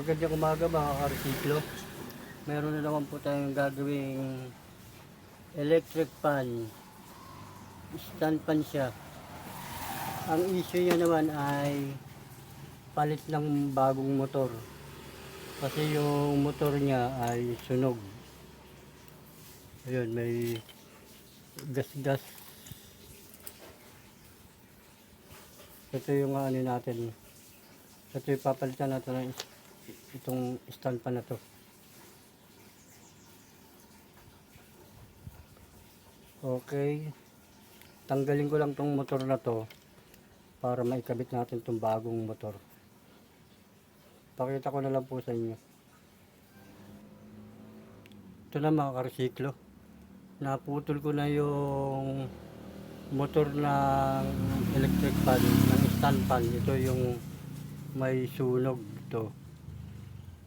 Magandang umaga mga karsiklo. Meron na naman po tayong gagawing electric fan. Stand fan siya. Ang issue niya naman ay palit ng bagong motor. Kasi yung motor niya ay sunog. Ayun, may gas-gas. Ito yung ano natin. Ito yung papalitan natin ng itong stand pa na to. Okay. Tanggalin ko lang tong motor na to para maikabit natin tong bagong motor. Pakita ko na lang po sa inyo. Ito na mga karsiklo. Naputol ko na yung motor ng electric fan, ng stand fan. Ito yung may sunog ito.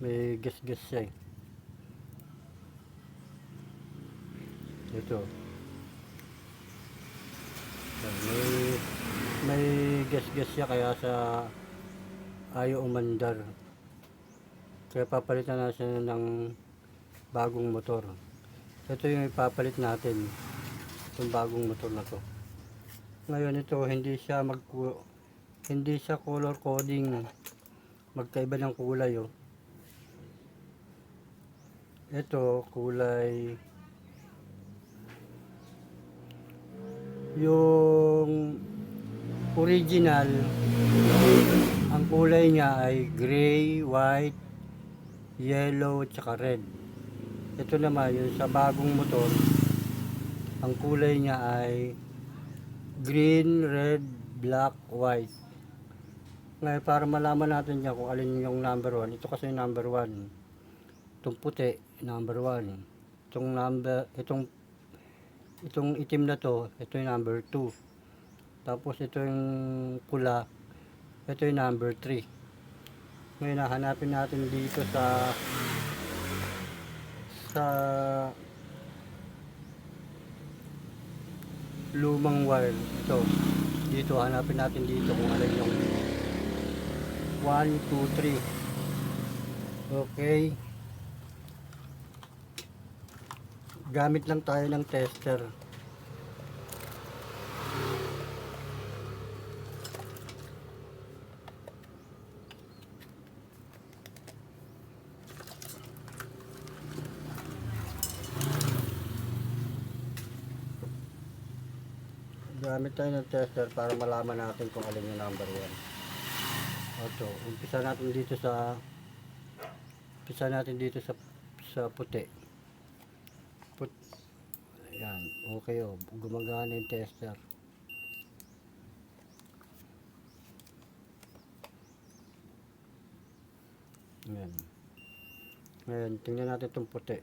May gas-gas siya eh. Ito. May may gas-gas siya kaya sa ayaw umandar. Kaya papalitan na siya ng bagong motor. Ito yung ipapalit natin. Itong bagong motor na to. Ngayon ito hindi siya mag hindi siya color coding. Magkaiba ng kulay oh. Ito kulay yung original ang kulay niya ay gray, white, yellow, tsaka red. Ito naman yung sa bagong motor ang kulay niya ay green, red, black, white. Ngayon para malaman natin niya kung alin yung number 1. Ito kasi yung number 1. Itong puti, number 1. Itong number, itong itong itim na to, ito yung number 2. Tapos ito yung pula, ito yung number 3. Ngayon hahanapin natin dito sa sa lumang wire. Ito. Dito hanapin natin dito kung alin yung 1, 2, 3. Okay. Gamit lang tayo ng tester. Gamit tayo ng tester para malaman natin kung alin yung number 1. Ito, umpisa natin dito sa umpisa natin dito sa sa puti. Okay oh. Gumagana yung tester. Ayan. Ngayon, tingnan natin itong puti.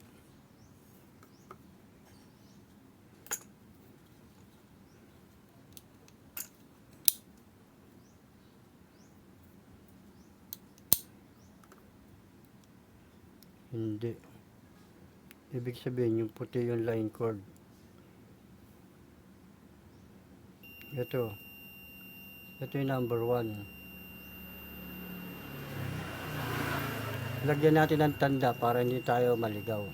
Hindi. Ibig sabihin, yung puti yung line cord. Ito. Ito yung number one. Lagyan natin ng tanda para hindi tayo maligaw.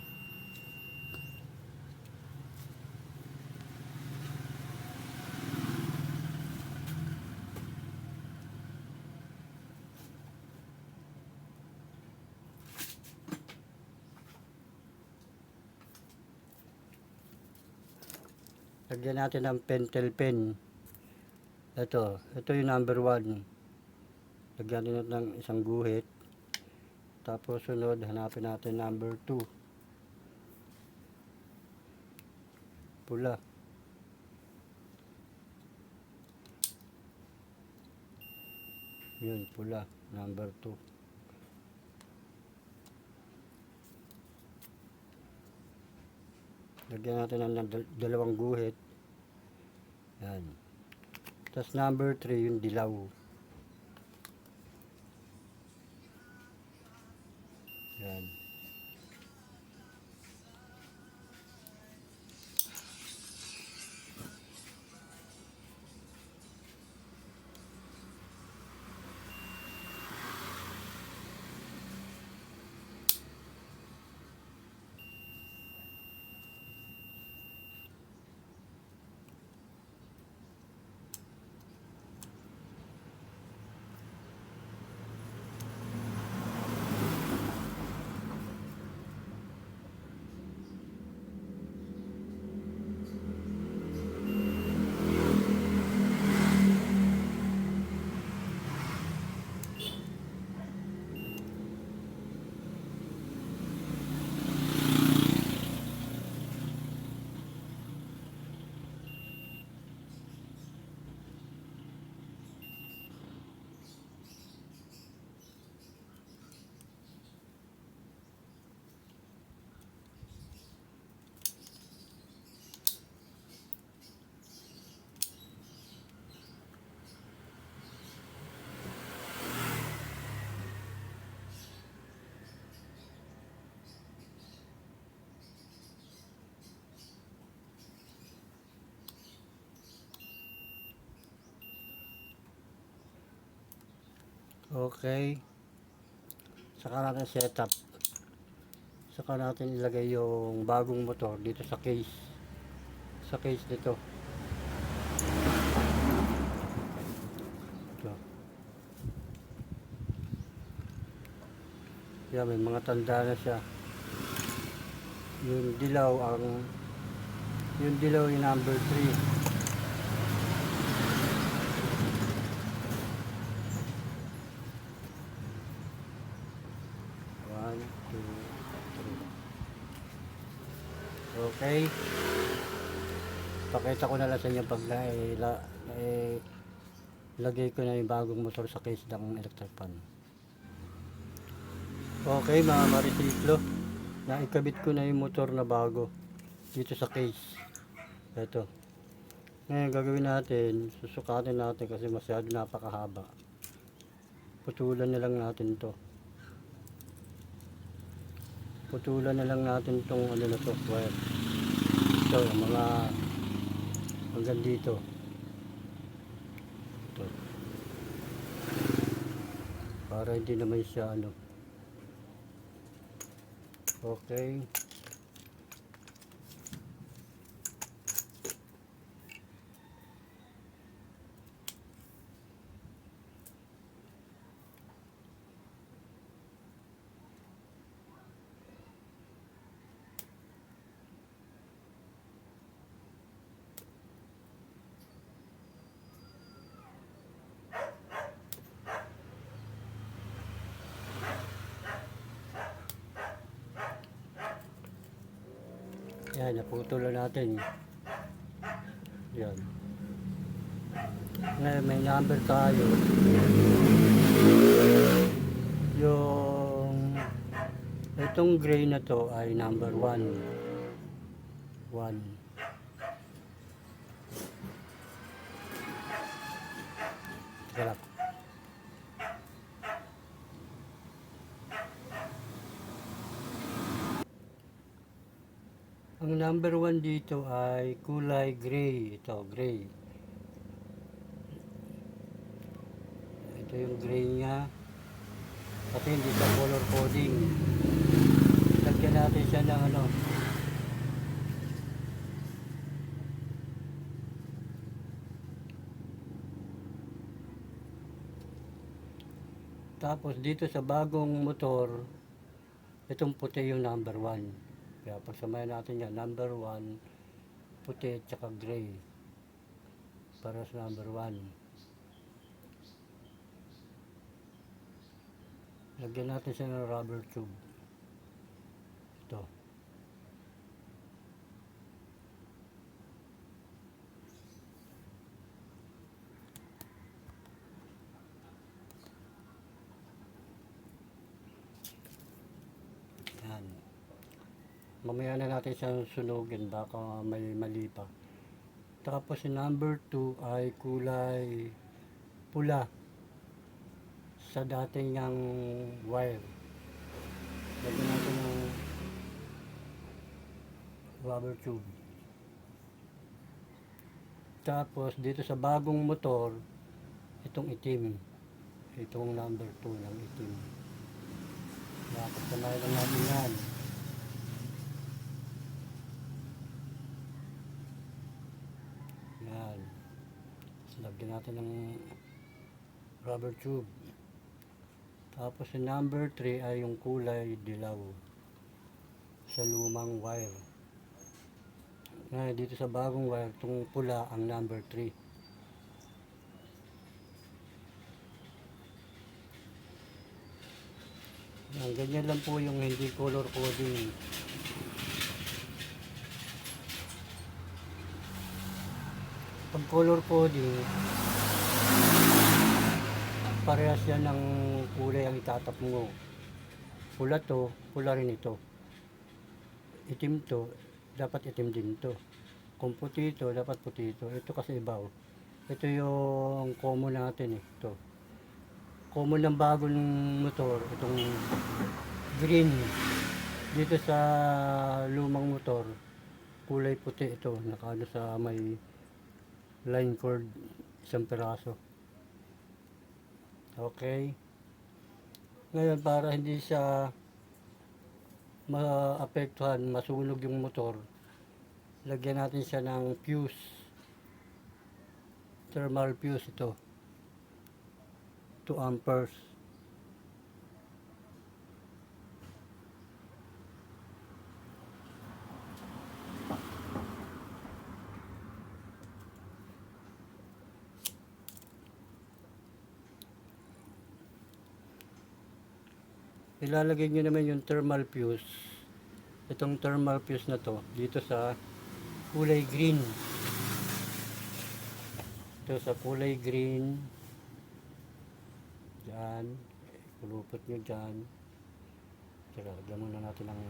Lagyan natin ng pentel pen. Ito, ito yung number one. Lagyan natin ng isang guhit. Tapos sunod, hanapin natin number two. Pula. Yun, pula. Number two. Lagyan natin ng dal- dalawang guhit. Yan. Tapos number 3 yung dilaw. Yan. Okay. Saka natin setup. Saka natin ilagay yung bagong motor dito sa case. Sa case nito. Ito. Yan, may mga tanda na siya. Yung dilaw ang yung dilaw yung number 3. One, two, three. Okay. Pakita ko na lang sa inyo pag na, la, eh, lagay ko na yung bagong motor sa case ng electric fan. Okay mga marisiklo, naikabit ko na yung motor na bago dito sa case. Ito. Ngayon gagawin natin, susukatin natin kasi masyado napakahaba. Putulan na lang natin to. Putulan na lang natin tong ano na to, wire. Ito, mga hanggang dito. Ito. Para hindi naman siya ano. Okay. Yan, naputulan natin. Yan. Ngayon, may number tayo. Yung itong gray na to ay number 1. 1. Teka. Ang number 1 dito ay kulay gray. Ito, gray. Ito yung gray niya. Kasi hindi siya color coding. Lagyan natin siya ng ano. Tapos dito sa bagong motor, itong puti yung number 1. Kaya pagsamahin natin yan, number 1, puti at saka gray. Para sa number 1. Lagyan natin siya ng rubber tube. Ito. Yan. Mamaya na natin siyang sunugin baka may mali pa. Tapos yung number 2 ay kulay pula sa dating niyang wire. Lagyan natin ng rubber tube. Tapos dito sa bagong motor, itong itim. Itong number 2 ng itim. Nakasanayan lang natin. Yan. Tapos lagyan natin ng rubber tube. Tapos yung number 3 ay yung kulay dilaw sa lumang wire. Ngayon dito sa bagong wire, itong pula ang number 3. Yan, ganyan lang po yung hindi color coding. Pag color coding, parehas yan ng kulay ang itatap mo. Pula to, pula rin ito. Itim to, dapat itim din to. Kung puti ito, dapat puti ito. Ito kasi iba oh. Ito yung common natin eh. Ito. Common ng bagong motor, itong green. Dito sa lumang motor, kulay puti ito. Nakaano sa may line cord, isang piraso. Okay. Ngayon, para hindi siya maapektuhan, masunog yung motor, lagyan natin siya ng fuse. Thermal fuse ito. 2 amperes. Ilalagay nyo naman yung thermal fuse. Itong thermal fuse na to dito sa kulay green. Ito sa kulay green. Dyan kulupot nyo dyan teka lagyan muna natin ng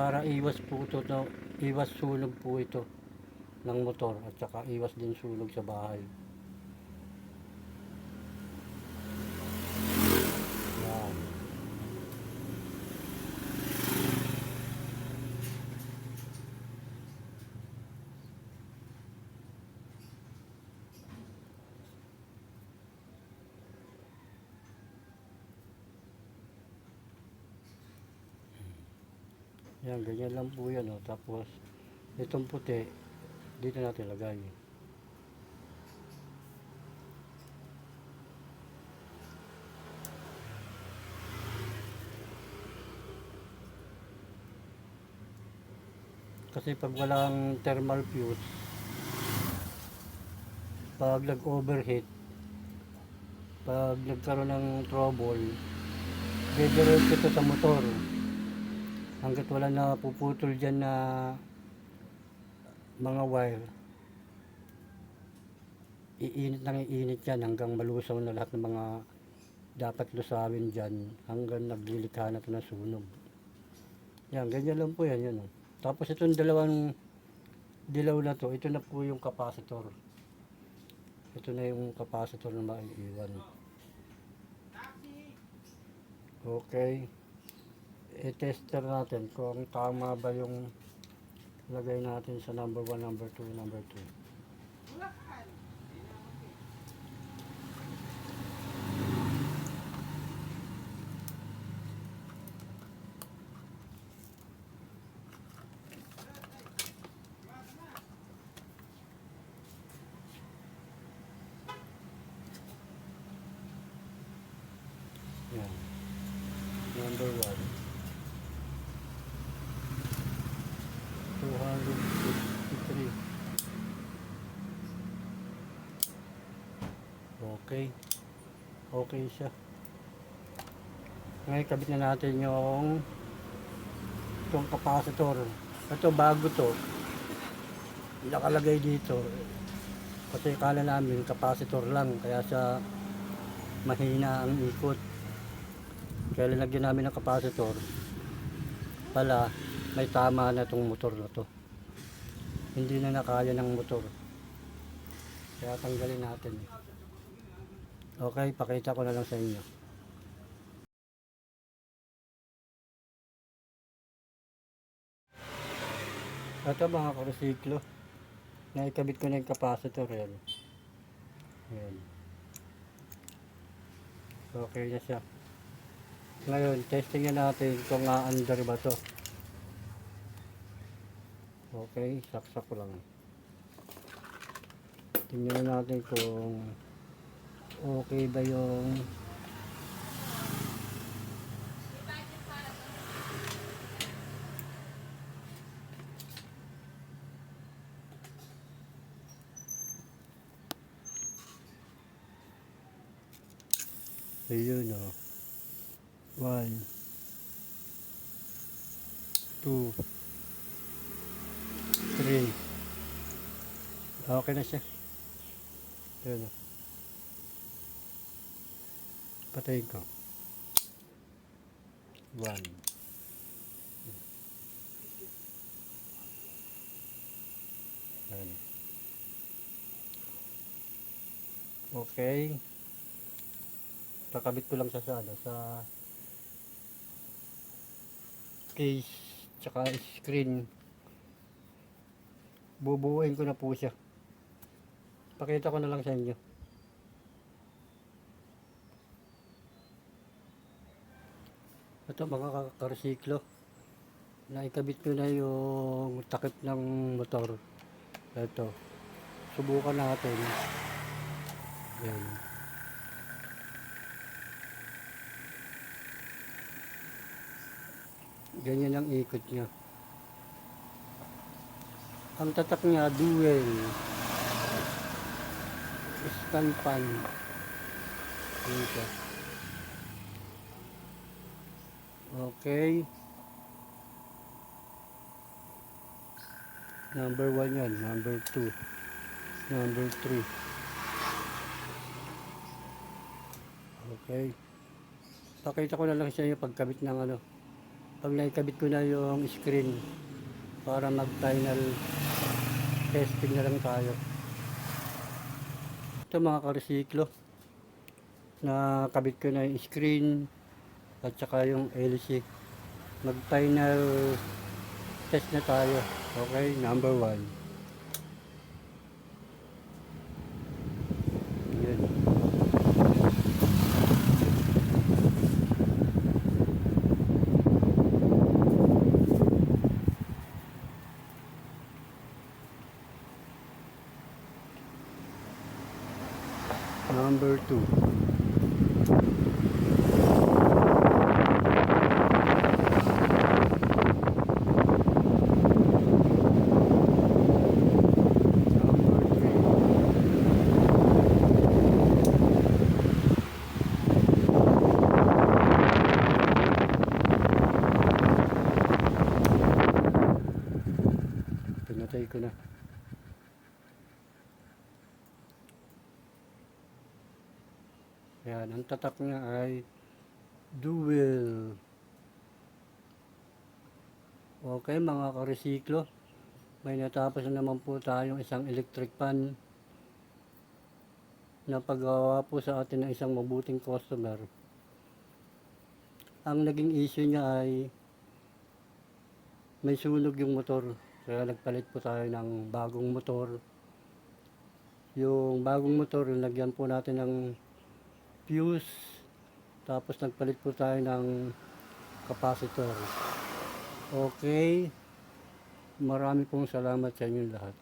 para iwas po ito no, iwas sunog po ito ng motor at saka iwas din sunog sa bahay yan yan ganyan lang po yan oh. tapos itong puti dito natin lagay kasi pag walang thermal fuse pag nag overheat pag nagkaroon ng trouble didiretso ito sa motor hanggat wala na puputol dyan na mga wire iinit nang iinit yan hanggang malusaw na lahat ng mga dapat lusawin dyan hanggang naglilikha na ito ng sunog. Yan ganyan lang po yan yun oh. tapos itong dalawang dilaw na to ito na po yung capacitor. Ito na yung capacitor na maiiwan. Okay i-tester natin kung tama ba yung lagay natin sa number 1, number 2, number 2. Yan. Number 1. 263. Okay. Okay siya. Ngayon, kabit na natin yung itong capacitor. Ito, bago to. Nakalagay dito. Kasi kala namin capacitor lang. Kaya sa mahina ang ikot. Kaya linagyan namin ng capacitor. Pala, may tama na itong motor na to. Hindi na nakaya ng motor. Kaya tanggalin natin. Okay, pakita ko na lang sa inyo. Ito mga karusiklo. Naikabit ko na yung capacitor yan. Yan. Okay na siya. Ngayon, testing na natin kung under ba to. Okay, saksak ko lang. Tingnan na natin kung okay ba yung Ayun o. One. Two. Three. Okay na siya. Ayun o. Patayin ko. One. Ayun. Okay. Kakabit ko lang sa ano, sa case tsaka screen. Bubuuin ko na po siya. Pakita ko na lang sa inyo. Ito mga ka- karsiklo. Naikabit ko na yung takip ng motor. Ito. Subukan natin. Yan. Ganyan ang ikot niya. Ang tatak niya, dual. Stand pan. Yan siya. Okay. Number 1 yan. Number 2. Number 3. Okay. Pakita ko na lang sa inyo pagkabit ng ano. Pag naikabit ko na yung screen para mag final testing na lang tayo. Ito mga karesiklo. Nakabit ko na yung screen at saka yung LC. Mag final test na tayo. Okay, number 1. Yan. Number 2. Number 3. Pinatay ko na. Yan, ang tatak niya ay dual. Okay, mga karesiklo. May natapos na naman po tayong isang electric pan na paggawa po sa atin ng isang mabuting customer. Ang naging issue niya ay may sunog yung motor. Kaya nagpalit po tayo ng bagong motor. Yung bagong motor, lagyan po natin ng fuse. Tapos nagpalit po tayo ng capacitor. Okay. Marami pong salamat sa inyong lahat.